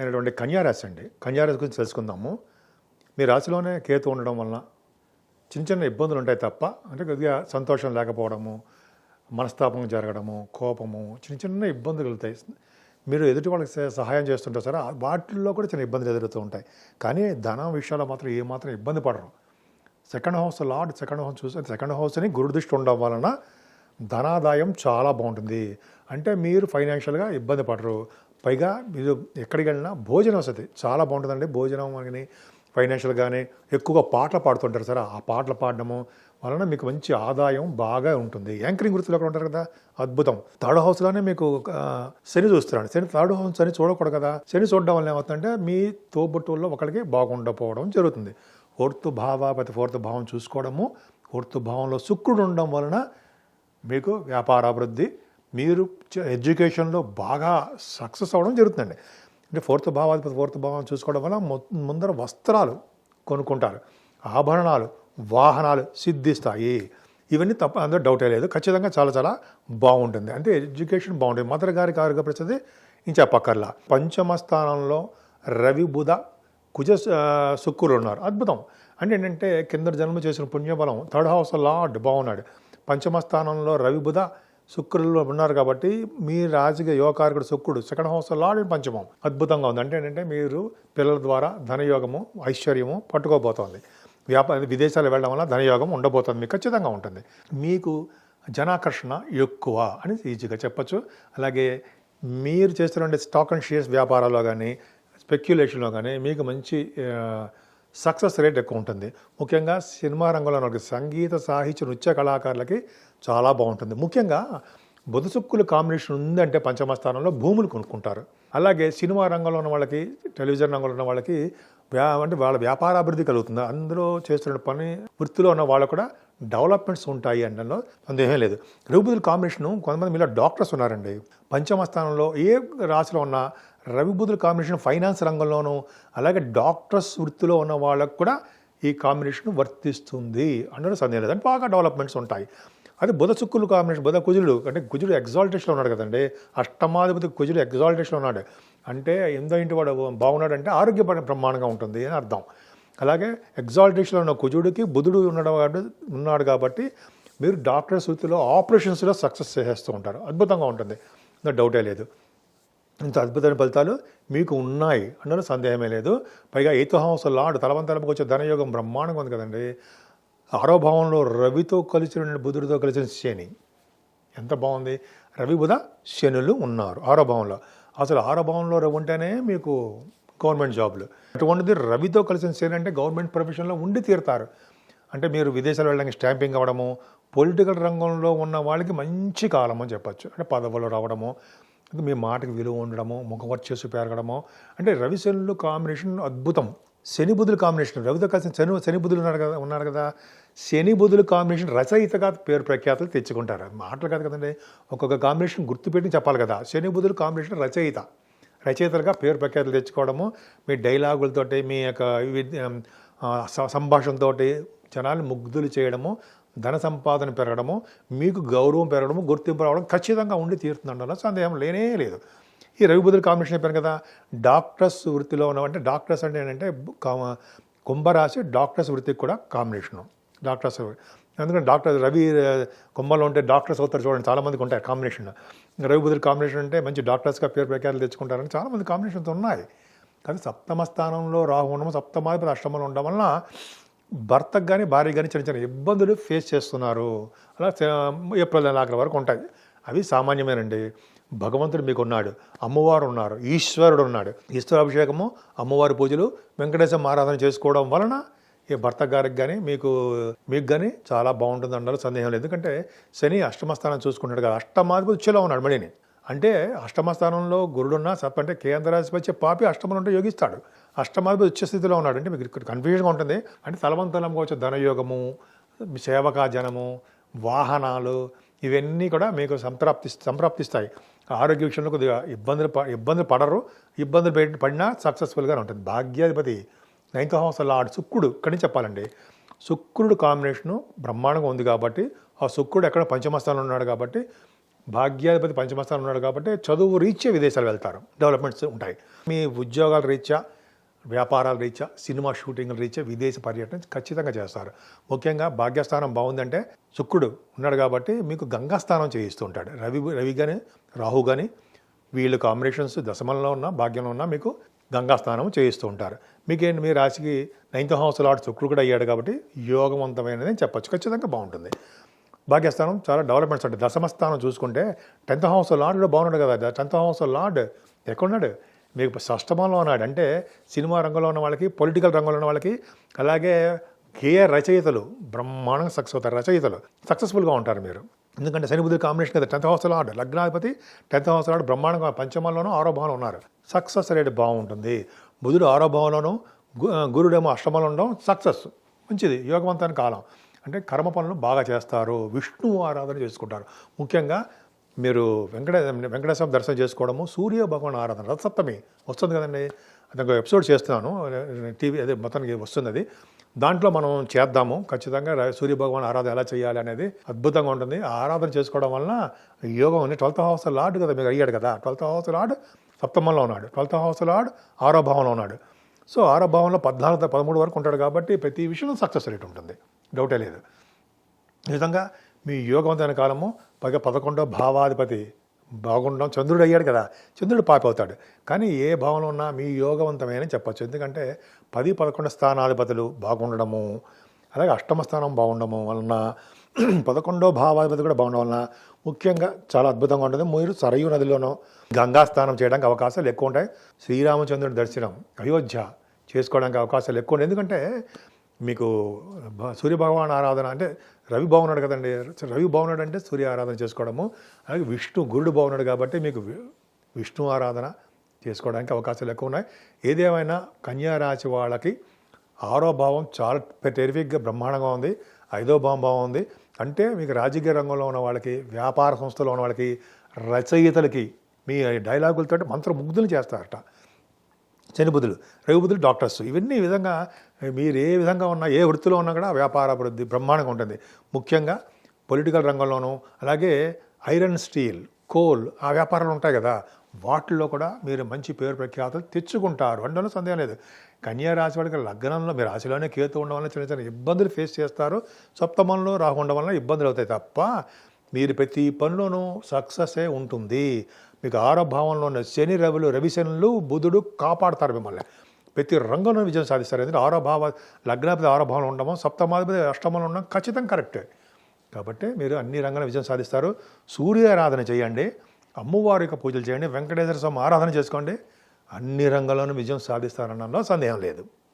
అయినటువంటి కన్యారాశి అండి. కన్యారాశి గురించి తెలుసుకుందాము. మీ రాశిలోనే కేతు ఉండడం వలన చిన్న చిన్న ఇబ్బందులు ఉంటాయి తప్ప అంటే కొద్దిగా సంతోషం లేకపోవడము మనస్తాపం జరగడము కోపము చిన్న చిన్న ఇబ్బందులు కలుగుతాయి మీరు ఎదుటి వాళ్ళకి సహాయం చేస్తుంటారు సరే వాటిల్లో కూడా చిన్న ఇబ్బందులు ఎదురుతూ ఉంటాయి. కానీ ధనం విషయాల్లో మాత్రం ఏమాత్రం ఇబ్బంది పడరు. Second house lord second house చూసి సెకండ్ హౌస్ని గురు దృష్టి ఉండడం వలన ధనాదాయం చాలా బాగుంటుంది. అంటే మీరు ఫైనాన్షియల్గా ఇబ్బంది పడరు. పైగా మీరు ఎక్కడికి వెళ్ళినా భోజనం వస్తుంది. చాలా బాగుంటుందండి భోజనం అని ఫైనాన్షియల్గానే ఎక్కువగా పాటలు పాడుతుంటారు సార్. ఆ పాటలు పాడడము వలన మీకు మంచి ఆదాయం బాగా ఉంటుంది. యాంకరింగ్ వృత్తిలో అక్కడ ఉంటారు కదా అద్భుతం. థర్డ్ హౌస్లోనే మీకు శని చూస్తున్నాడు. శని థర్డ్ హౌస్ శని చూడకూడదు కదా. శని చూడడం వల్ల ఏమవుతుందంటే మీ తోబుట్టుల్లో ఒకరికి బాగుండకపోవడం జరుగుతుంది. ఫోర్త్ భావ ప్రతి ఫోర్త్ భావం చూసుకోవడము ఫోర్త్ భావంలో శుక్రుడు ఉండడం వలన మీకు వ్యాపారాభివృద్ధి మీరు చ- ఎడ్యుకేషన్లో బాగా సక్సెస్ అవ్వడం జరుగుతుందండి. అంటే ఫోర్త్ భావాధిపతి ఫోర్త్ భావం చూసుకోవడం వల్ల ముందర వస్త్రాలు కొనుక్కుంటారు. ఆభరణాలు వాహనాలు సిద్ధిస్తాయి. ఇవన్నీ తప్ప అందరూ డౌటే లేదు. ఖచ్చితంగా చాలా చాలా బాగుంటుంది. అంటే ఎడ్యుకేషన్ బాగుంటుంది. మదర్ గారి కారుగా ప్రసిద్ధి ఇంకా పక్కర్లా. పంచమ స్థానంలో రవి బుధ కుజ శుక్రులు ఉన్నారు. అద్భుతం. అంటే ఏంటంటే కింద జన్మ చేసిన పుణ్యబలం థర్డ్ హౌస్ లార్డ్ బాగున్నాడు. పంచమ స్థానంలో రవి బుధ శుక్రులు ఉన్నారు కాబట్టి మీ రాజకీయ యువకారకుడు శుక్రుడు సెకండ్ హౌస్ లార్డ్ పంచమం అద్భుతంగా ఉంది. అంటే ఏంటంటే మీరు పిల్లల ద్వారా ధనయోగము ఐశ్వర్యము పట్టుకోబోతోంది. వ్యాపార విదేశాలు వెళ్ళడం వల్ల ధనయోగం ఉండబోతుంది. మీకు ఖచ్చితంగా ఉంటుంది. మీకు జనాకర్షణ ఎక్కువ అని ఈజీగా చెప్పచ్చు. అలాగే మీరు చేస్తున్న స్టాక్ అండ్ షేర్స్ వ్యాపారాల్లో కానీ స్పెక్యులేషన్లో కానీ మీకు మంచి సక్సెస్ రేట్ ఎక్కువ ఉంటుంది. ముఖ్యంగా సినిమా రంగంలో ఉన్న వాళ్ళకి సంగీత సాహిత్య నృత్య కళాకారులకి చాలా బాగుంటుంది. ముఖ్యంగా బుధశుక్కులు కాంబినేషన్ ఉందంటే పంచమ స్థానంలో భూములు కొనుక్కుంటారు. అలాగే సినిమా రంగంలో ఉన్న వాళ్ళకి టెలివిజన్ రంగంలో ఉన్న వాళ్ళకి వ్యా అంటే వాళ్ళ వ్యాపార అభివృద్ధి కలుగుతుంది. అందరూ చేస్తున్న పని వృత్తిలో ఉన్న వాళ్ళు కూడా డెవలప్మెంట్స్ ఉంటాయి అనడంలో సందేహం లేదు. రవిబుధుల కాంబినేషన్ కొంతమంది మీలో డాక్టర్స్ ఉన్నారండి. పంచమ స్థానంలో ఏ రాశిలో ఉన్న రవిబుద్ధుల కాంబినేషన్ ఫైనాన్స్ రంగంలోనూ అలాగే డాక్టర్స్ వృత్తిలో ఉన్న వాళ్ళకు కూడా ఈ కాంబినేషన్ వర్తిస్తుంది అన్నది సందేహం లేదు. బాగా డెవలప్మెంట్స్ ఉంటాయి. అదే బుధ చుక్కులు కాంబినేషన్ బుధ కుజుడు అంటే కుజుడు ఎగ్జాల్టేషన్లో ఉన్నాడు కదండి. అష్టమాధిపతి కుజుడు ఎగ్జాల్టేషన్లో ఉన్నాడు. అంటే ఎందో ఇంటి వాడు బాగున్నాడంటే ఆరోగ్యపడ బ్రహ్మాండంగా ఉంటుంది అని అర్థం. అలాగే ఎగ్జాల్టేషన్లో ఉన్న కుజుడికి బుధుడు ఉండడం ఉన్నాడు కాబట్టి మీరు డాక్టర్స్ వృత్తిలో ఆపరేషన్స్లో సక్సెస్ చేసేస్తూ ఉంటారు. అద్భుతంగా ఉంటుంది. డౌటే లేదు. ఇంత అద్భుతమైన ఫలితాలు మీకు ఉన్నాయి అన్నది సందేహమే లేదు. పైగా ఎయిత్ హౌస్ లాడ్ తలవంతలకు వచ్చే ధనయోగం బ్రహ్మాండంగా ఉంది కదండి. ఆరో భావంలో రవితో కలిసిన బుధుడితో కలిసిన శని. ఎంత బాగుంది. రవి బుధ శనులు ఉన్నారు ఆరో భావంలో. అసలు ఆరో భావంలో రవి ఉంటేనే మీకు గవర్నమెంట్ జాబ్లు. అటువంటిది రవితో కలిసిన శని అంటే గవర్నమెంట్ ప్రొఫెషన్లో ఉండి తీరుతారు. అంటే మీరు విదేశాలు వెళ్ళడానికి స్టాంపింగ్ అవ్వడము పొలిటికల్ రంగంలో ఉన్న వాళ్ళకి మంచి కాలం అని చెప్పచ్చు. అంటే పదవులు రావడము మీ మాటకి విలువ ఉండడము ముఖవర్చస్సు పెరగడము అంటే రవి శనులు కాంబినేషన్ అద్భుతం. శని బుధుల కాంబినేషన్. రవితో కలిసిన శని శని బుధులు ఉన్నారు కదా ఉన్నారు కదా. శని బుధుల కాంబినేషన్ రచయితగా పేరు ప్రఖ్యాతులు తెచ్చుకుంటారు. మాటలు కాదు కదండి. ఒక్కొక్క కాంబినేషన్ గుర్తుపెట్టి చెప్పాలి కదా. శని బుధుల కాంబినేషన్ రచయిత. రచయితలుగా పేరు ప్రఖ్యాతులు తెచ్చుకోవడము మీ డైలాగులతోటి మీ యొక్క సంభాషణతోటి జనాలు ముగ్ధులు చేయడము ధన సంపాదన పెరగడము మీకు గౌరవం పెరగడము గుర్తింపు రావడం ఖచ్చితంగా ఉండి తీరుతుందండలో సందేహం లేనే లేదు. ఈ రవి కాంబినేషన్ చెప్పాను కదా డాక్టర్స్ వృత్తిలో ఉన్నవంటే డాక్టర్స్ అంటే ఏంటంటే కుంభరాశి డాక్టర్స్ వృత్తికి కూడా కాంబినేషను. డాక్టర్స్ ఎందుకంటే డాక్టర్ రవి ఆ, కుంభంలో ఉంటే డాక్టర్స్ అవుతారు చూడండి చాలామందికి ఉంటాయి కాంబినేషన్. రవి కాంబినేషన్ అంటే మంచి డాక్టర్స్గా పేరు ప్రఖ్యాతులు తెచ్చుకుంటారని చాలామంది కాంబినేషన్స్ ఉన్నాయి. కానీ సప్తమ స్థానంలో రాహు ఉండడం సప్తమాధిపతి అష్టమంలో ఉండడం వలన భర్తకు కానీ భార్య కానీ చిన్న చిన్న ఇబ్బందులు ఫేస్ చేస్తున్నారు. అలా ఏప్రిల్ నెల ఆఖరి వరకు ఉంటాయి. అవి సామాన్యమేనండి. భగవంతుడు మీకు ఉన్నాడు అమ్మవారు ఉన్నారు ఈశ్వరుడు ఉన్నాడు ఈశ్వరాభిషేకము అమ్మవారి పూజలు వెంకటేశ్వర ఆరాధన చేసుకోవడం వలన ఈ భర్త గారికి కానీ మీకు మీకు కానీ చాలా బాగుంటుంది అన్నారు సందేహం లేదు. ఎందుకంటే శని అష్టమస్థానం చూసుకుంటాడు కదా. అష్టమాధిపతి ఉన్నాడు మడిని అంటే అష్టమ స్థానంలో గురుడున్న సప్ అంటే కేంద్ర పాపి అష్టమంలో ఉంటే యోగిస్తాడు. అష్టమాధిపతి ఉచ్చ స్థితిలో ఉన్నాడు అంటే మీకు ఇక్కడ కన్ఫ్యూజన్గా ఉంటుంది. అంటే తలవంతలంగా వచ్చే ధనయోగము సేవకాజనము వాహనాలు ఇవన్నీ కూడా మీకు సంప్రాప్తి సంప్రాప్తిస్తాయి. ఆరోగ్య విషయంలో కొద్దిగా ఇబ్బందులు ఇబ్బందులు పడరు. ఇబ్బందులు పెట్టి పడినా సక్సెస్ఫుల్గా ఉంటుంది. భాగ్యాధిపతి నైన్త్ హౌస్ లార్డ్ శుక్రుడు ఇక్కడి నుంచి చెప్పాలండి. శుక్రుడు కాంబినేషను బ్రహ్మాండంగా ఉంది కాబట్టి ఆ శుక్రుడు ఎక్కడ పంచమస్థానంలో ఉన్నాడు కాబట్టి భాగ్యాధిపతి పంచమస్థానం ఉన్నాడు కాబట్టి చదువు రీత్యా విదేశాలు వెళ్తారు. డెవలప్మెంట్స్ ఉంటాయి. మీ ఉద్యోగాల రీత్యా వ్యాపారాల రీత్యా సినిమా షూటింగ్ల రీత్యా విదేశ పర్యటన ఖచ్చితంగా చేస్తారు. ముఖ్యంగా భాగ్యస్థానం బాగుందంటే శుక్రుడు ఉన్నాడు కాబట్టి మీకు గంగాస్థానం చేయిస్తూ ఉంటాడు. రవి రవి కానీ రాహు కానీ వీళ్ళు కాంబినేషన్స్ దశమంలో ఉన్న భాగ్యంలో ఉన్న మీకు గంగాస్థానం చేయిస్తూ ఉంటారు. మీకేంటి? మీ రాశికి నైన్త్ హౌస్ లాడ్ శుక్రుడు కూడా అయ్యాడు కాబట్టి యోగవంతమైనది అని చెప్పొచ్చు. ఖచ్చితంగా బాగుంటుంది. భాగ్యస్థానం చాలా డెవలప్మెంట్స్ ఉంటాయి. దశమస్థానం చూసుకుంటే టెన్త్ హౌస్ లార్డ్ కూడా బాగున్నాడు కదా. టెన్త్ హౌస్ లార్డ్ ఎక్కడున్నాడు? మీకు షష్టమంలో ఉన్నాడు. అంటే సినిమా రంగంలో ఉన్న వాళ్ళకి పొలిటికల్ రంగంలో ఉన్న వాళ్ళకి అలాగే గేయ రచయితలు బ్రహ్మాండంగా సక్సెస్ అవుతారు రచయితలు. సక్సెస్ఫుల్గా ఉంటారు మీరు. ఎందుకంటే శని బుద్ధి కాంబినేషన్ కదా. టెన్త్ హౌస్ లార్డ్ లగ్నాధిపతి టెన్త్ హౌస్ లార్డ్ బ్రహ్మాండంగా పంచమంలోనూ ఆరో భావంలో ఉన్నారు. సక్సెస్ రేట్ బాగుంటుంది. బుధుడు ఆరో భావంలోనూ గురుడేమో అష్టమంలో ఉండడం సక్సెస్. మంచిది. యోగవంతానికి కాలం అంటే కర్మ పనులు బాగా చేస్తారు విష్ణువు ఆరాధన చేసుకుంటారు. ముఖ్యంగా మీరు వెంకట వెంకటేశ్వర దర్శనం చేసుకోవడము సూర్య భగవాన్ ఆరాధన రథసప్తమి వస్తుంది కదండి. అది ఒక ఎపిసోడ్ చేస్తున్నాను టీవీ అదే మొత్తానికి వస్తుంది అది దాంట్లో మనం చేద్దాము. ఖచ్చితంగా సూర్య భగవాన్ ఆరాధన ఎలా చేయాలి అనేది అద్భుతంగా ఉంటుంది. ఆ ఆరాధన చేసుకోవడం వలన యోగం ఉంది ట్వెల్త్ హౌస్ లార్డ్ కదా మీకు అయ్యాడు కదా. ట్వెల్త్ హౌస్ లార్డ్ సప్తమంలో ఉన్నాడు. ట్వెల్త్ హౌస్ లార్డ్ ఆరో భావంలో ఉన్నాడు. సో ఆరో భావంలో పద్నాలుగు పదమూడు వరకు ఉంటాడు కాబట్టి ప్రతి విషయంలో సక్సెస్ రేట్ ఉంటుంది. డౌటే లేదు. ఈ విధంగా మీ యోగవంతమైన కాలము పైగా పదకొండో భావాధిపతి బాగుండడం చంద్రుడు అయ్యాడు కదా. చంద్రుడు పాపి అవుతాడు. కానీ ఏ భావంలో ఉన్నా మీ యోగవంతమైన చెప్పచ్చు. ఎందుకంటే పది పదకొండు స్థానాధిపతులు బాగుండడము అలాగే అష్టమ స్థానం బాగుండడం వలన పదకొండో భావాధిపతి కూడా బాగుండడం వలన ముఖ్యంగా చాలా అద్భుతంగా ఉంటుంది. మీరు సరయు నదిలోనో గంగా స్నానం చేయడానికి అవకాశాలు ఎక్కువ ఉంటాయి. శ్రీరామచంద్రుడి దర్శనం అయోధ్య. చేసుకోవడానికి అవకాశాలు ఎక్కువ ఉన్నాయి. ఎందుకంటే మీకు సూర్యభగవాన్ సూర్య భగవాన్ ఆరాధన అంటే రవి బాగున్నాడు కదండి. రవి బాగున్నాడు అంటే సూర్య ఆరాధన చేసుకోవడము. అలాగే విష్ణు గురుడు బాగున్నాడు కాబట్టి మీకు విష్ణు ఆరాధన చేసుకోవడానికి అవకాశాలు ఎక్కువ ఉన్నాయి. ఏదేమైనా కన్యారాశి వాళ్ళకి ఆరో భావం చాలా టెరిఫిక్గా బ్రహ్మాండంగా ఉంది. ఐదో భావం బాగుంది అంటే మీకు రాజకీయ రంగంలో ఉన్న వాళ్ళకి వ్యాపార సంస్థలో ఉన్న వాళ్ళకి రచయితలకి మీ డైలాగులతో మంత్రముగ్ధులు చేస్తారట. శనిబుధులు రవిబుద్ధులు డాక్టర్స్. ఇవన్నీ విధంగా మీరు ఏ విధంగా ఉన్నా ఏ వృత్తిలో ఉన్నా కూడా వ్యాపార అభివృద్ధి బ్రహ్మాండంగా ఉంటుంది. ముఖ్యంగా పొలిటికల్ రంగంలోనూ అలాగే ఐరన్ స్టీల్ కోల్ ఆ వ్యాపారాలు ఉంటాయి కదా. వాటిల్లో కూడా మీరు మంచి పేరు ప్రఖ్యాతలు తెచ్చుకుంటారు. అందులో సందేహం లేదు. కన్యా రాశి వాళ్ళకి లగ్నంలో మీ రాశిలోనే కేతు ఉండడం వల్ల చిన్న చిన్న ఇబ్బందులు ఫేస్ చేస్తారు. సప్తమంలో రాకుండా వల్ల ఇబ్బందులు అవుతాయి తప్ప మీరు ప్రతి పనిలోనూ సక్సెసే ఉంటుంది. మీకు ఆరో భావంలో ఉన్న శని రవులు రవిశనులు బుధుడు కాపాడతారు మిమ్మల్ని. ప్రతి రంగంలో విజయం సాధిస్తారు. ఎందుకంటే ఆరో భావ లగ్నాధిపతి ఆరో భావంలో ఉండడం సప్తమాధిపతి అష్టమంలో ఉండడం ఖచ్చితంగా కరెక్టే. కాబట్టి మీరు అన్ని రంగాల విజయం సాధిస్తారు. సూర్య ఆరాధన చేయండి. అమ్మవారి యొక్క పూజలు చేయండి. వెంకటేశ్వర స్వామి ఆరాధన చేసుకోండి. అన్ని రంగాల్లోనూ విజయం సాధిస్తారనడంలో సందేహం లేదు.